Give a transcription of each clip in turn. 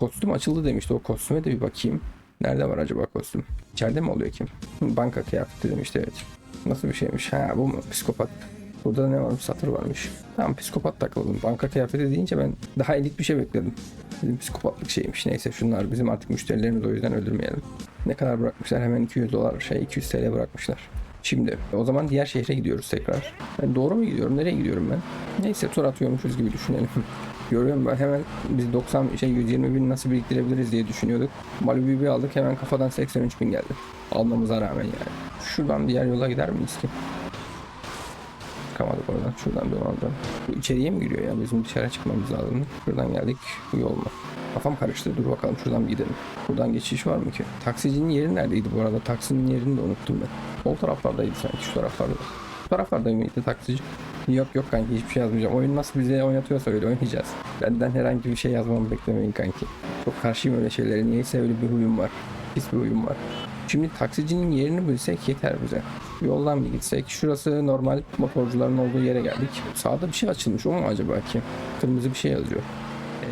Kostüm açıldı demişti. O kostüme de bir bakayım. Nerede var acaba kostüm? İçeride mi oluyor ki? Banka kıyafeti demişti evet. Nasıl bir şeymiş? Ha bu mu? Psikopat. Burada da ne varmış? Satır varmış. Tamam psikopat takıldım. Banka kıyafeti deyince ben daha elit bir şey bekledim. Bizim psikopatlık şeymiş. Neyse şunlar bizim artık müşterilerimiz o yüzden öldürmeyelim. Ne kadar bırakmışlar? Hemen 200 dolar şey 200 TL bırakmışlar. Şimdi o zaman diğer şehre gidiyoruz tekrar. Ben doğru mu gidiyorum? Nereye gidiyorum ben? Neyse tur atıyormuşuz gibi düşünelim. Görüyorum ben hemen biz 90 şey 120 bin nasıl biriktirebiliriz diye düşünüyorduk. Malibu'yu bir aldık hemen kafadan 83 bin geldi. Almamıza rağmen yani. Şuradan diğer yola gider miyiz ki? Çıkamadık oradan. Şuradan dolandı. Bu içeriye mi giriyor ya? Bizim dışarı çıkmamız lazım. Şuradan geldik. Bu yol mu? Kafam karıştı. Dur bakalım şuradan bir gidelim. Buradan geçiş var mı ki? Taksicinin yeri neredeydi bu arada? Taksinin yerini de unuttum ben. Sol taraflardaydı sanki şu taraflarda. Bu taraflarda mıydı taksici? Yok yok kanki hiçbir şey yazmayacağım. Oyun nasıl bize oynatıyorsa öyle oynayacağız. Benden herhangi bir şey yazmamı beklemeyin kanki. Çok karşıyım öyle şeylere. Niyeyse öyle bir huyum var. Pis bir huyum var. Şimdi taksicinin yerini bilsek yeter bize. Yoldan bir gitsek. Şurası normal motorcuların olduğu yere geldik. Sağda bir şey açılmış. O mu acaba ki? Kırmızı bir şey yazıyor.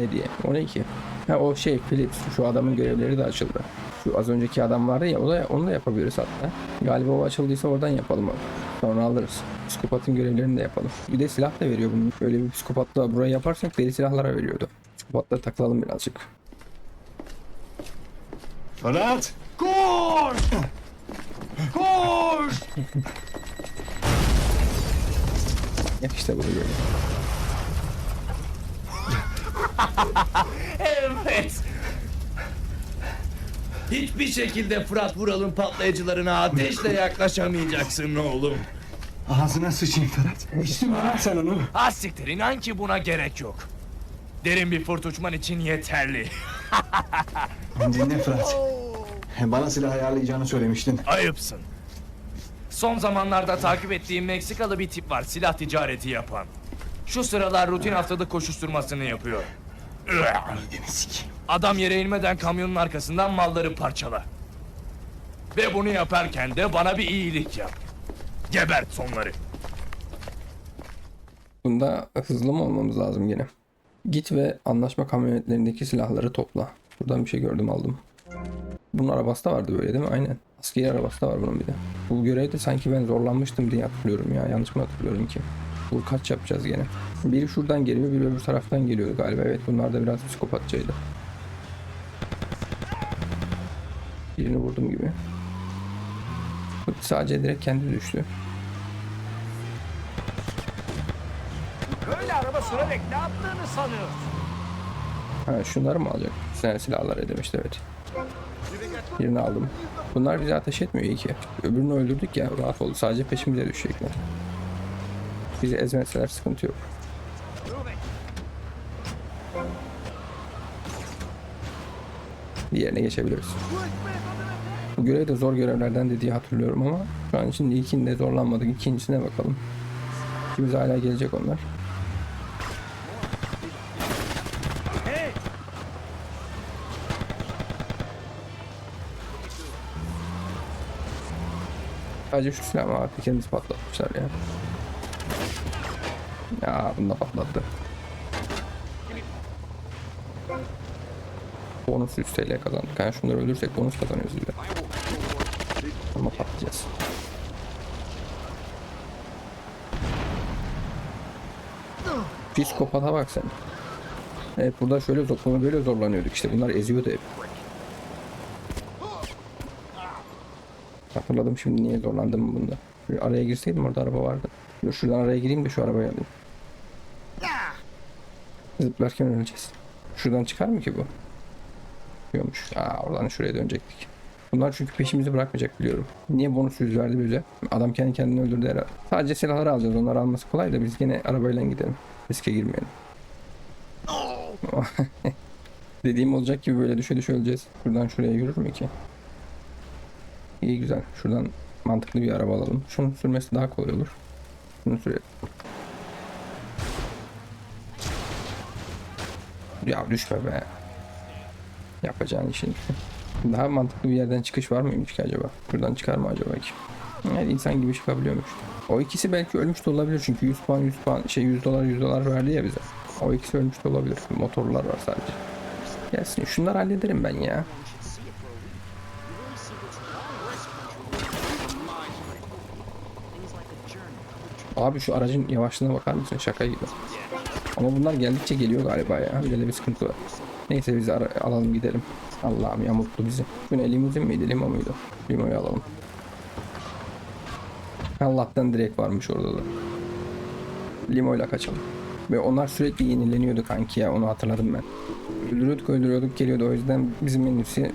E diye. O ne ki? Ha o şey Philips. Şu adamın görevleri de açıldı. Şu az önceki adam vardı ya o da onu da yapabiliriz hatta. Galiba o açıldıysa oradan yapalım. Sonra alırız. Psikopatın görevlerini de yapalım. Bir de silah da veriyor bunun. Böyle bir psikopatla burayı yaparsak deli silahlara veriyordu. Psikopatla takılalım birazcık. Fırat! Koş! Koş! Ya işte bunu böyle. Evet. Hiçbir şekilde Fırat Vural'ın patlayıcılarına ateşle yaklaşamayacaksın oğlum. Ağzına sıçayım Fırat. İçtin mi lan sen onu? Ha siktir inan ki buna gerek yok. Derin bir fırt uçman için yeterli. Dinle Fırat. Bana silah ayarlayacağını söylemiştin. Ayıpsın. Son zamanlarda takip ettiğim Meksikalı bir tip var silah ticareti yapan. Şu sıralar rutin haftalık koşuşturmasını yapıyor. Mideni sikeyim. Adam yere inmeden kamyonun arkasından malları parçala. Ve bunu yaparken de bana bir iyilik yap. Gebert sonları. Bunda hızlı mı olmamız lazım yine? Git ve anlaşma kamyonetlerindeki silahları topla. Buradan bir şey gördüm aldım. Bunun arabası da vardı böyle değil mi? Aynen. Askeri arabası da var bunun bir de. Bu görevde sanki ben zorlanmıştım diye hatırlıyorum ya. Yanlış mı hatırlıyorum ki? Bu kaç yapacağız gene? Biri şuradan geliyor, biri öbür taraftan geliyordu galiba. Evet bunlar da biraz psikopatçaydı. Birini vurdum gibi. Sadece direkt kendi düştü. Böyle araba sürerek ne yaptığını sanıyorsun? Ha şunları mı alacak? Sen silahlar demişti evet. Birini aldım. Bunlar bize ateş etmiyor iyi ki. Öbürünü öldürdük ya rahat oldu. Sadece peşimize düşecekler. Bizi ezmeseler sıkıntı yok. Diğerine geçebiliriz. Bu görev de zor görevlerden de diye hatırlıyorum ama şu an için ilkinde zorlanmadık. İkincisine bakalım. İkimiz hala gelecek onlar. Sadece şu silahı artık kendisi patlatmışlar ya. Ya bunu da patlattı. Bonus 100 TL kazandık. Yani şunları öldürsek bonus kazanıyoruz de. Ama patlayacağız. Psikopata bak sen. Evet burada şöyle zor, böyle zorlanıyorduk işte. Bunlar eziyordu hep. Hatırladım şimdi niye zorlandım bunda. Bir araya girseydim orada araba vardı. Dur şuradan araya gireyim de şu arabayı alayım. Zıplarken öleceğiz. Şuradan çıkar mı ki bu? Çıkıyormuş. Aa oradan şuraya dönecektik. Bunlar çünkü peşimizi bırakmayacak biliyorum. Niye bonus yüz verdi bize? Adam kendi kendini öldürdü herhalde. Sadece silahları alacağız. Onları alması kolay da biz yine arabayla gidelim. Riske girmeyelim. Dediğim olacak gibi böyle düşe düşe öleceğiz. Buradan şuraya yürür mü ki? İyi güzel. Şuradan mantıklı bir araba alalım. Şunun sürmesi daha kolay olur. Şunu sürelim. Ya düşme be. Yapacağın işin. Daha mantıklı bir yerden çıkış var mıymış ki acaba? Şuradan çıkar mı acaba ki? Yani insan gibi çıkabiliyormuş. O ikisi belki ölmüş de olabilir çünkü 100 puan 100 puan şey 100 dolar 100 dolar verdi ya bize. O ikisi ölmüş de olabilir. Motorlar var sadece. Gelsin şunları hallederim ben ya. Abi şu aracın yavaşlığına bakar mısın? Şaka gibi. Ama bunlar geldikçe geliyor galiba ya. Öyle de bir sıkıntı var. Neyse biz ara- alalım gidelim. Allah'ım ya mutlu bizi. Bu ne limuzin miydi? Limo muydu? Limoyu alalım. Allah'tan direkt varmış orada da. Limoyla kaçalım. Ve onlar sürekli yenileniyordu kanki ya onu hatırladım ben. Öldürüyorduk öldürüyorduk geliyordu o yüzden bizim en iyisi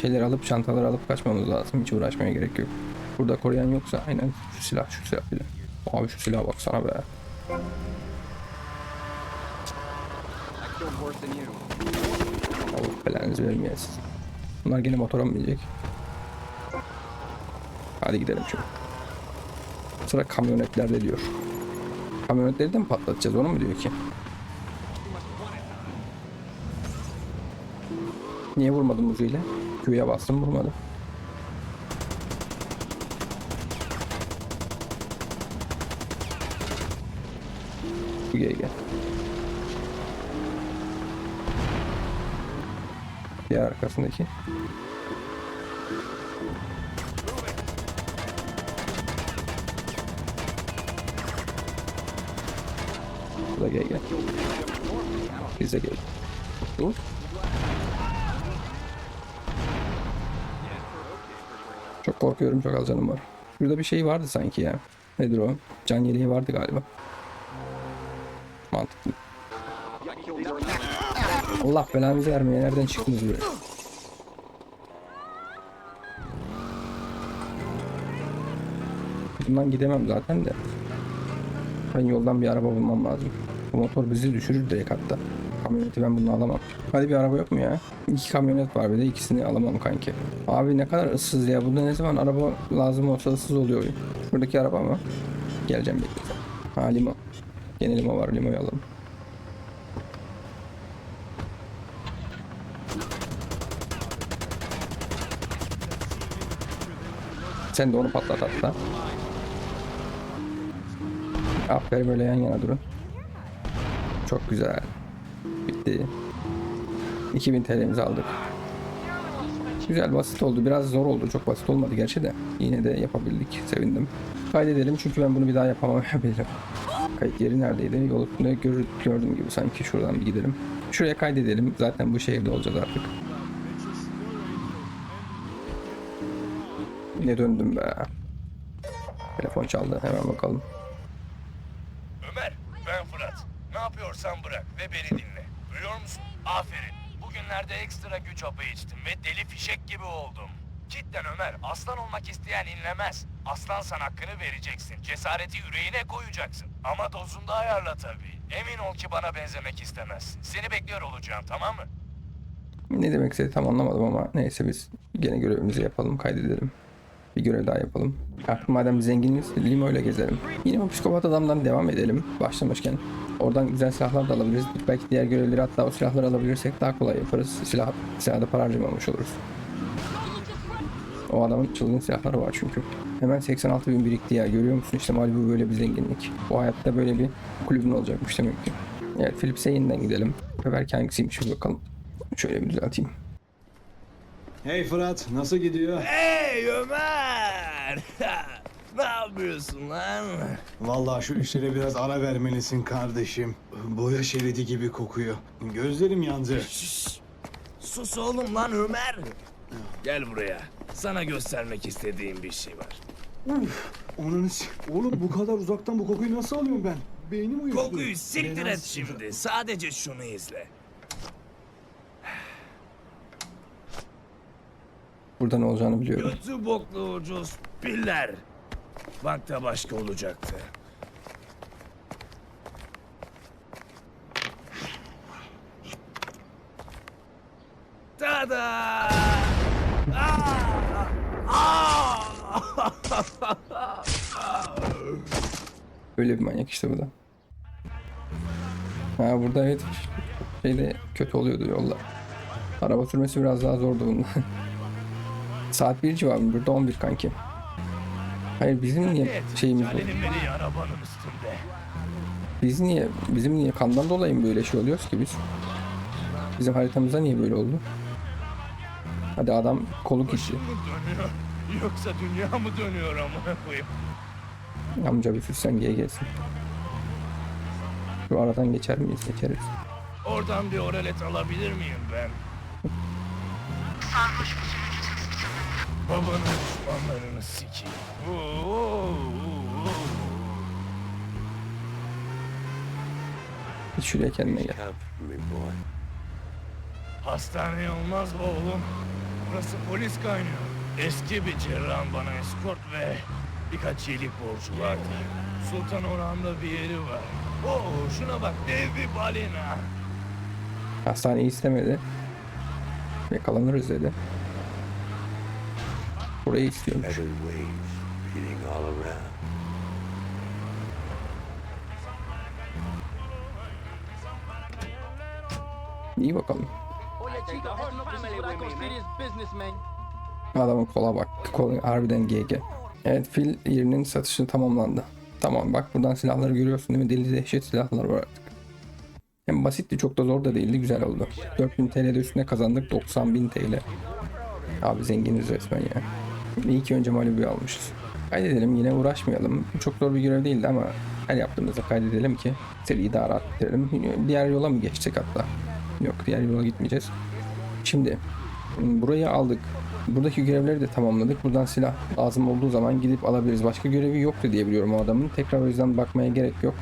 şeyleri alıp çantaları alıp kaçmamız lazım. Hiç uğraşmaya gerek yok. Burada koruyan yoksa aynen şu silah şu silah bile. Abi şu silaha baksana be. Allah belanızı vermeyesin. Bunlar gene motora mı binecek? Hadi gidelim şimdi. Sıra kamyonetlerde diyor. Kamyonetleri de mi patlatacağız onu mu diyor ki? Niye vurmadım uzuyla? Q'ya bastım vurmadı. Gel gel. Diğer arkasındaki. Bu da gel gel. Biz de gel. Dur. Çok korkuyorum çok az canım var. Şurada bir şey vardı sanki ya. Nedir o? Can yeleği vardı galiba. Mantıklı. Allah belanızı vermeye nereden çıktınız buraya? Bundan gidemem zaten de. Ben yoldan bir araba bulmam lazım. Bu motor bizi düşürür direkt hatta. Kamyoneti ben bunu alamam. Hadi bir araba yok mu ya? İki kamyonet var bir de ikisini alamam kanki. Abi ne kadar ıssız ya. Burada ne zaman araba lazım olsa ıssız oluyor oyun. Buradaki araba mı? Geleceğim bekle. Ha limo. Gene limo var limoyu alalım. Sen de onu patlat hatta. Aferin böyle yan yana durun. Çok güzel. Bitti. 2000 TL'mizi aldık. Güzel basit oldu. Biraz zor oldu. Çok basit olmadı gerçi de. Yine de yapabildik. Sevindim. Kaydedelim çünkü ben bunu bir daha yapamayabilirim. Kayıt yeri neredeydi? Yol üstünde gör, gördüğüm gibi sanki şuradan bir gidelim. Şuraya kaydedelim. Zaten bu şehirde olacağız artık. Ne döndüm be. Telefon çaldı. Hemen bakalım. Ömer, ben Fırat. Ne yapıyorsan bırak ve beni dinle. Duyuyor musun? Aferin. Bugünlerde ekstra güç hapı içtim ve deli fişek gibi oldum. Cidden Ömer, aslan olmak isteyen inlemez. Aslansan hakkını vereceksin. Cesareti yüreğine koyacaksın. Ama dozunda ayarla tabii. Emin ol ki bana benzemek istemezsin. Seni bekliyor olacağım, tamam mı? Ne demek istedi tam anlamadım ama neyse biz gene görevimizi yapalım kaydedelim. Bir görev daha yapalım. Artık madem zenginiz limo ile gezelim. Yine o psikopat adamdan devam edelim başlamışken. Oradan güzel silahlar da alabiliriz. Belki diğer görevleri hatta o silahları alabilirsek daha kolay yaparız. Silah, silahda para harcamamış oluruz. O adamın çılgın silahları var çünkü. Hemen 86 bin birikti ya görüyor musun işte Malibu böyle bir zenginlik. Bu hayatta böyle bir kulübün olacakmış demek ki. Evet Philips'e yeniden gidelim. Belki hangisiymiş bakalım. Şöyle bir düzelteyim. Hey Fırat, nasıl gidiyor? Hey Ömer! ne yapıyorsun lan? Vallahi şu işlere biraz ara vermelisin kardeşim. Boya şeridi gibi kokuyor. Gözlerim yandı. Sus oğlum lan Ömer. Gel buraya. Sana göstermek istediğim bir şey var. Onun Oğlum bu kadar uzaktan bu kokuyu nasıl alıyorum ben? Beynim uyuştu. Kokuyu siktir et şimdi. Sadece şunu izle. Burada ne olacağını biliyorum. Kötü boklu ucuz piller. Bankta başka olacaktı. Tada! Aa! Aa! Öyle bir manyak işte bu da. Ha burada evet şeyde kötü oluyordu yollar. Araba sürmesi biraz daha zordu bunda. Saat 1 civarı burada 11 kanki. Hayır bizim niye şeyimiz bu? Biz niye bizim niye kandan dolayı mı böyle şey oluyoruz ki biz? Bizim haritamızda niye böyle oldu? Hadi adam kolu dönüyor? Yoksa dünya mı dönüyor amına koyayım? Amca bir sürsen diye gelsin. Şu aradan geçer miyiz? Geçeriz. Oradan bir oralet alabilir miyim ben? Babanın düşmanlarını sikeyim. Hiç şuraya kendine gel. Hastane olmaz mı oğlum? Burası polis kaynıyor. Eski bir cerrahın bana eskort ve birkaç iyilik borcu vardı. Sultan Orhan'da bir yeri var. Oo şuna bak dev bir balina. Hastaneyi istemedi. Yakalanırız dedi. Franco Serious business, man. Adamın kola bak. Kol harbiden GG. Evet fil yerinin satışı tamamlandı. Tamam bak buradan silahları görüyorsun değil mi? Deli dehşet silahlar var artık. Hem basitti çok da zor da değildi güzel oldu. 4000 TL'de üstüne kazandık 90.000 TL. Abi zenginiz resmen ya. İyi ki önce Malibu'yu almışız. Kaydedelim yine uğraşmayalım. Çok zor bir görev değildi ama her yaptığımızda kaydedelim ki seriyi daha rahat bitirelim. Diğer yola mı geçecek hatta? Yok diğer yola gitmeyeceğiz. Şimdi burayı aldık. Buradaki görevleri de tamamladık. Buradan silah lazım olduğu zaman gidip alabiliriz. Başka görevi yoktu diye biliyorum o adamın. Tekrar o yüzden bakmaya gerek yok.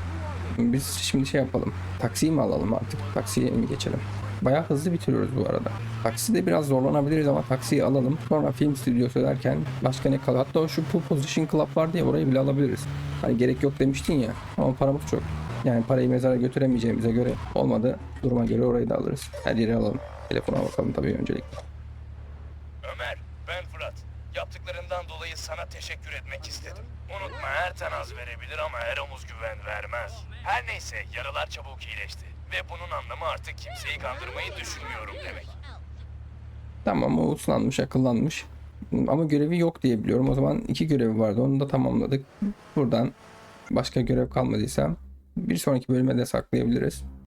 Biz şimdi şey yapalım. Taksiyi mi alalım artık? Taksiye mi geçelim? Bayağı hızlı bitiriyoruz bu arada. Takside biraz zorlanabiliriz ama taksiyi alalım. Sonra film stüdyosu derken başka ne kalır? Hatta şu Pool Position Club var diye orayı bile alabiliriz. Hani gerek yok demiştin ya. Ama paramız çok. Yani parayı mezara götüremeyeceğimize göre olmadı. Duruma göre orayı da alırız. Her yeri alalım. Telefona bakalım tabii öncelikle. Ömer, ben Fırat. Yaptıklarından dolayı sana teşekkür etmek istedim. Unutma her ten az verebilir ama her omuz güven vermez. Her neyse yaralar çabuk iyileşti. Ve bunun anlamı artık kimseyi kandırmayı düşünmüyorum demek. Tamam o uslanmış, akıllanmış. Ama görevi yok diye biliyorum. O zaman iki görevi vardı. Onu da tamamladık. Buradan başka görev kalmadıysa bir sonraki bölüme de saklayabiliriz.